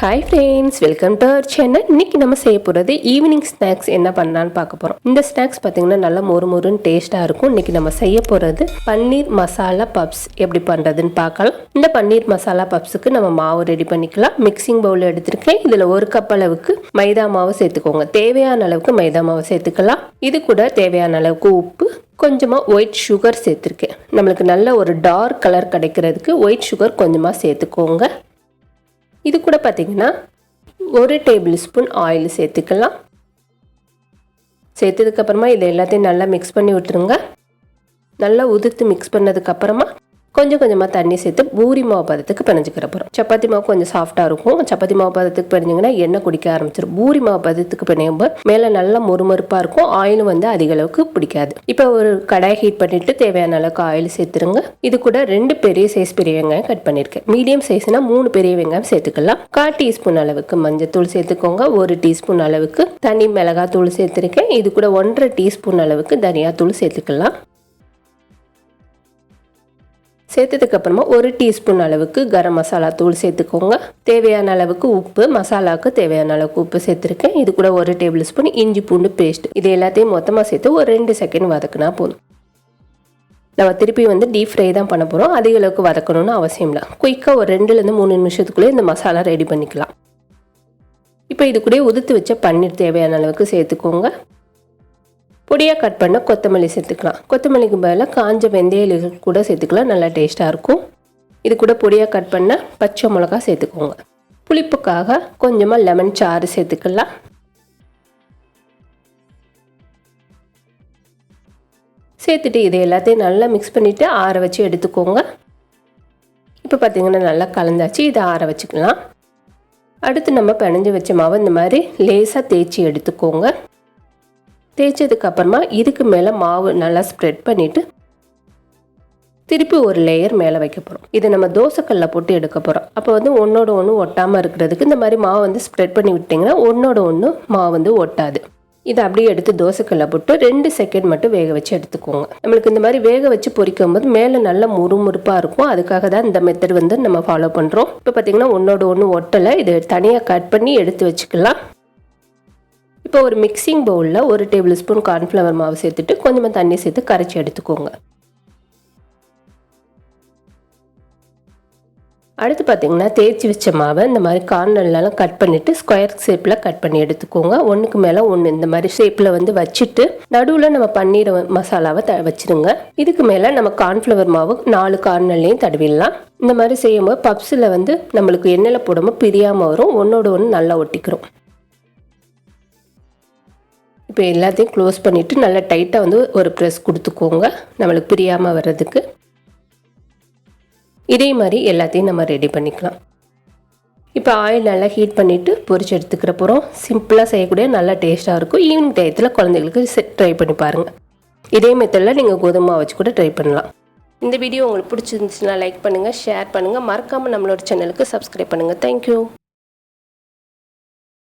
Hi friends welcome to our channel இன்னைக்கு நம்ம செய்ய போகிறது ஈவினிங் ஸ்நாக்ஸ் என்ன பண்ணலான்னு பார்க்க போகிறோம் இந்த ஸ்நாக்ஸ் பார்த்தீங்கன்னா நல்லா மொறு மொறுன்னு டேஸ்ட்டாக இருக்கும். இன்னைக்கு நம்ம செய்ய போகிறது பன்னீர் மசாலா பப்ஸ் எப்படி பண்ணுறதுன்னு பார்க்கலாம். இந்த பன்னீர் மசாலா பப்ஸுக்கு நம்ம மாவு ரெடி பண்ணிக்கலாம். மிக்சிங் பவுல் எடுத்திருக்கேன். இதில் ஒரு கப் அளவுக்கு மைதா மாவு சேர்த்துக்கோங்க. தேவையான அளவுக்கு மைதா மாவு சேர்த்துக்கலாம். இது கூட தேவையான அளவுக்கு உப்பு கொஞ்சமாக ஒயிட் சுகர் சேர்த்துருக்கேன். நம்மளுக்கு நல்ல ஒரு டார்க் கலர் கிடைக்கிறதுக்கு ஒயிட் சுகர் கொஞ்சமாக சேர்த்துக்கோங்க. இது கூட பார்த்தீங்கன்னா ஒரு டேபிள் ஸ்பூன் ஆயில் சேர்த்துக்கலாம். சேர்த்ததுக்கப்புறமா இதை எல்லாத்தையும் நல்லா மிக்ஸ் பண்ணி விட்டுருங்க. நல்லா உதிர்த்து மிக்ஸ் பண்ணதுக்கப்புறமா கொஞ்சம் கொஞ்சமாக தண்ணி சேர்த்து பூரி மாவு பதத்துக்கு பிணைஞ்சிக்கிற போகிறோம் சப்பாத்தி மாவு கொஞ்சம் சாஃப்டாக இருக்கும். சப்பாத்தி மாவு பதத்துக்கு பிணைஞ்சிங்கன்னா எண்ணெய் குடிக்க ஆரம்பிச்சிடும் பூரி மாவு பதத்துக்கு பிணையும்போது மேலே நல்லா மொறுமொறுப்பாக இருக்கும். ஆயிலும் வந்து அதிக அளவுக்கு பிடிக்காது. இப்போ ஒரு கடாய் ஹீட் பண்ணிட்டு தேவையான அளவுக்கு ஆயில் சேர்த்துருங்க. இது கூட ரெண்டு பெரிய சைஸ் பெரிய வெங்காயம் கட் பண்ணியிருக்கேன். மீடியம் சைஸ்னா மூணு பெரிய வெங்காயம் சேர்த்துக்கலாம். கால் டீஸ்பூன் அளவுக்கு மஞ்சத்தூள் சேர்த்துக்கோங்க. ஒரு டீஸ்பூன் அளவுக்கு தனி மிளகாய் தூள் சேர்த்துருக்கேன். இது கூட ஒன்றரை டீஸ்பூன் அளவுக்கு தனியாத்தூள் சேர்த்துக்கலாம். சேர்த்ததுக்கு அப்புறமா ஒரு டீஸ்பூன் அளவுக்கு கரம் மசாலா தூள் சேர்த்துக்கோங்க. தேவையான அளவுக்கு உப்பு மசாலாவுக்கு தேவையான அளவுக்கு உப்பு சேர்த்துருக்கேன். இது கூட ஒரு டேபிள் ஸ்பூன் இஞ்சி பூண்டு பேஸ்ட். இது எல்லாத்தையும் மொத்தமாக சேர்த்து ஒரு ரெண்டு செகண்ட் வதக்குனா போதும். நம்ம திருப்பி வந்து டீப் ஃப்ரை தான் பண்ண போகிறோம் அதிக அளவுக்கு வதக்கணும்னு அவசியம் இல்லை. குயிக்காக ஒரு ரெண்டுலேருந்து மூணு நிமிஷத்துக்குள்ளே இந்த மசாலா ரெடி பண்ணிக்கலாம். இப்போ இது கூட உதுத்து வச்ச பன்னீர் தேவையான அளவுக்கு சேர்த்துக்கோங்க. பொடியாக கட் பண்ண கொத்தமல்லி சேர்த்துக்கலாம். கொத்தமல்லிக்கு பதிலாக காஞ்ச வெந்தய கூட சேர்த்துக்கலாம். நல்லா டேஸ்ட்டாக இருக்கும். இது கூட பொடியாக கட் பண்ண பச்சை மிளகா சேர்த்துக்கோங்க. புளிப்புக்காக கொஞ்சமாக லெமன் சாறு சேர்த்துக்கலாம். சேர்த்துட்டு இதை எல்லாத்தையும் நல்லா மிக்ஸ் பண்ணிவிட்டு ஆற வச்சு எடுத்துக்கோங்க. இப்போ பார்த்தீங்கன்னா நல்லா கலந்தாச்சு. இதை ஆற வச்சுக்கலாம். அடுத்து நம்ம பிணைஞ்சு வச்ச மாவு இந்த மாதிரி லேசாக தேய்ச்சி எடுத்துக்கோங்க. தேய்ச்சதுக்கு அப்புறமா இதுக்கு மேலே மாவு நல்லா ஸ்ப்ரெட் பண்ணிவிட்டு திருப்பி ஒரு லேயர் மேலே வைக்க போகிறோம் இதை நம்ம தோசைக்கல்ல போட்டு எடுக்க போகிறோம் அப்போ வந்து ஒன்றோட ஒன்று ஒட்டாமல் இருக்கிறதுக்கு இந்த மாதிரி மாவு வந்து ஸ்ப்ரெட் பண்ணி விட்டிங்கன்னா ஒன்றோட ஒன்று மாவு வந்து ஒட்டாது. இதை அப்படியே எடுத்து தோசைக்கல்ல போட்டு ரெண்டு செகண்ட் மட்டும் வேக வச்சு எடுத்துக்கோங்க. நம்மளுக்கு இந்த மாதிரி வேக வச்சு பொரிக்கும் போது மேலே நல்ல முறுமுறுப்பாக இருக்கும். அதுக்காக தான் இந்த மெத்தட் வந்து நம்ம ஃபாலோ பண்ணுறோம் இப்போ பார்த்தீங்கன்னா ஒன்றோட ஒன்று ஒட்டலை. இதை தனியாக கட் பண்ணி எடுத்து வச்சுக்கலாம். இப்போ ஒரு மிக்சிங் பவுலில் ஒரு டேபிள் ஸ்பூன் கார்ன்ஃப்ளவர் மாவு சேர்த்துட்டு கொஞ்சமாக தண்ணி சேர்த்து கரைச்சி எடுத்துக்கோங்க. அடுத்து பார்த்தீங்கன்னா தேய்ச்சி வச்ச மாவை இந்த மாதிரி கார்னர்லாம் கட் பண்ணிவிட்டு ஸ்கொயர் ஷேப்பில் கட் பண்ணி எடுத்துக்கோங்க. ஒன்றுக்கு மேலே ஒன்று இந்த மாதிரி ஷேப்பில் வந்து வச்சுட்டு நடுவில் நம்ம பன்னீர் மசாலாவை த வச்சுருங்க. இதுக்கு மேலே நம்ம கார்ன்ஃப்ளவர் மாவு நாலு கார்னர்லேயும் தடவிடலாம். இந்த மாதிரி செய்யும்போது பப்ஸில் வந்து நம்மளுக்கு எண்ணெயில் போடாமல் பிரியாமல் வரும். ஒன்றோட ஒன்று நல்லா ஒட்டிக்கிறோம். இப்போ எல்லாத்தையும் க்ளோஸ் பண்ணிவிட்டு நல்லா டைட்டாக வந்து ஒரு ப்ரெஸ் கொடுத்துக்கோங்க. நம்மளுக்கு பிரியாமல் வர்றதுக்கு. இதே மாதிரி எல்லாத்தையும் நம்ம ரெடி பண்ணிக்கலாம். இப்போ ஆயில் நல்லா ஹீட் பண்ணிவிட்டு பொரிச்சு எடுத்துக்கிற போகிறோம் சிம்பிளாக செய்யக்கூடிய நல்லா டேஸ்ட்டாக இருக்கும். ஈவினிங் டயத்தில் குழந்தைங்களுக்கு ட்ரை பண்ணி பாருங்கள் இதே மெத்தடில் நீங்கள் கோதுமை வச்சு கூட ட்ரை பண்ணலாம். இந்த வீடியோ உங்களுக்கு பிடிச்சிருந்துச்சுன்னா லைக் பண்ணுங்கள் ஷேர் பண்ணுங்கள் மறக்காமல் நம்மளோட சேனலுக்கு சப்ஸ்கிரைப் பண்ணுங்கள் தேங்க்யூ